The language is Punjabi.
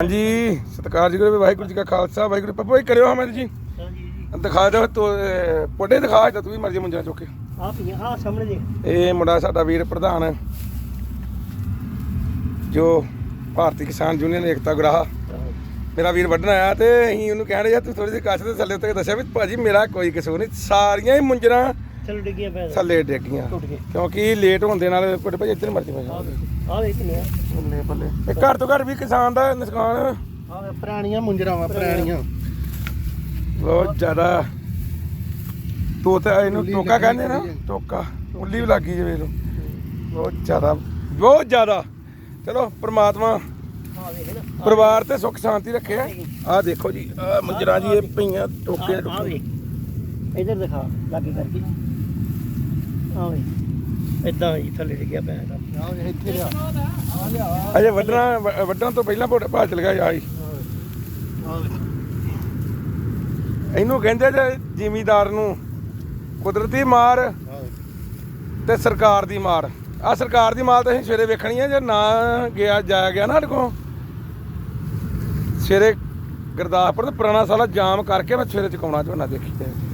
ਹਾਂਜੀ ਸਤਿਕਾਰਯੋਗ ਵਾਹਿਗੁਰੂ ਜੀ ਕਾ ਖਾਲਸਾ ਵਾਹਿਗੁਰੂ ਪਪੂ ਕਰਿਓ ਹਮਦ ਜੀ। ਦਿਖਾ ਦਿਓ ਤੋ ਪੋਡੇ ਦਿਖਾ ਤਾਂ ਤੂੰ ਵੀ ਮਰਜ਼ੀ ਮੁੰਜਾ ਚੁੱਕ ਕੇ। ਆ ਪੀ ਆ ਸਾਹਮਣੇ ਦੇ ਇਹ ਮੁੰਡਾ ਸਾਡਾ ਵੀਰ ਪ੍ਰਧਾਨ ਜੋ ਭਾਰਤੀ ਕਿਸਾਨ ਯੂਨੀਅਨ ਏਕਤਾ ਗਰਾਹ। ਮੇਰਾ ਵੀਰ ਵੱਢਣ ਆਇਆ ਤੇ ਅਸੀਂ ਉਹਨੂੰ ਕਹਿਣ ਰਿਹਾ ਤੂੰ ਥੋੜੀ ਜਿਹੀ ਕੱਛ ਦੇ ਥੱਲੇ ਉੱਤੇ ਦੱਸਿਆ ਵੀ ਭਾਜੀ ਮੇਰਾ ਕੋਈ ਕਸੂਰ ਨਹੀਂ ਸਾਰੀਆਂ ਹੀ ਮੁੰਜਰਾਂ ਚਲੋ ਡਿੱਗੀਆਂ ਪੈ ਥੱਲੇ ਡੇਗੀਆਂ। ਟੁੱਟ ਗਏ ਕਿਉਂਕਿ ਲੇਟ ਹੋਣ ਦੇ ਨਾਲ ਪੋਡੇ ਭਾਜੀ ਇੱਧਰ ਮਰਜ਼ੀ ਆ ਪੈ ਵੇ ਆ ਵੇ ਕਿੰਨੇ ਬੱਲੇ ਬੱਲੇ। ਇਹ ਘਰ ਤੋਂ ਘਰ ਵੀ ਕਿਸਾਨ ਦਾ ਨੁਕਸਾਨ। ਆ ਵੇ ਪੁਰਾਣੀਆਂ ਮੁੰਜਰਾਂ ਵਾ ਪੁਰਾਣੀਆਂ। ਬਹੁਤ ਜ਼ਿਆਦਾ ਤੋਤਾ ਇਹਨੂੰ ਟੋਕਾ ਕਹਿੰਦੇ ਨਾ ਟੋਕਾ। ਉੱਲੀ ਵੀ ਲੱਗੀ ਜੇ ਵੇਖ ਲਓ। ਬਹੁਤ ਜ਼ਿਆਦਾ ਬਹੁਤ ਜ਼ਿਆਦਾ। ਚਲੋ ਪ੍ਰਮਾਤਮਾ ਆ ਪਰਿਵਾਰ ਤੇ ਸੁੱਖ ਸ਼ਾਂਤੀ ਰੱਖੇ ਆਹ ਦੇਖੋ ਜੀ ਮੰਜਰਾ ਜੀ ਇਹ ਪਈਆਂ ਟੋਕੇ ਆ ਟੋਕੇ ਵੇ ਇਧਰ ਦਿਖਾ ਲਾਗੇ ਕਰਕੇ। ਆ ਵੇ ਇਦਾਂ ਹੀ ਥੱਲੇ ਡਿੱਗਿਆ ਪਿਆ ਆ ਵੇ ਇੱਥੇ ਲਿਆ ਆ ਲਿਆ। ਅਜੇ ਵੱਢਣਾ ਵ- ਵੱਢਣ ਤੋਂ ਪਹਿਲਾਂ ਭੋਟ ਭਾਲ ਚਲ ਗਿਆ ਆਈ ਇਹਨੂੰ ਕਹਿੰਦੇ ਜੇ ਜ਼ਿਮੀਦਾਰ ਨੂੰ ਕੁਦਰਤੀ ਮਾਰ ਤੇ ਸਰਕਾਰ ਦੀ ਮਾਰ। ਆ ਸਰਕਾਰ ਦੀ ਮਾਰ ਤਾਂ ਅਸੀਂ ਸਵੇਰੇ ਵੇਖਣੀ ਹੈ ਜੇ ਨਾ ਗਿਆ ਜਾਇਆ ਗਿਆ ਨਾ ਸਾਡੇ ਕੋਲ। ਸਵੇਰੇ ਗੁਰਦਾਸਪੁਰ ਤੇ ਪੁਰਾਣਾ ਸਾਲਾ ਜਾਮ ਕਰਕੇ ਮੈਂ ਸਵੇਰੇ ਚੁਕਾਉਣਾ ਝੋਨਾ ਦੇਖੀ ਜਾਏ।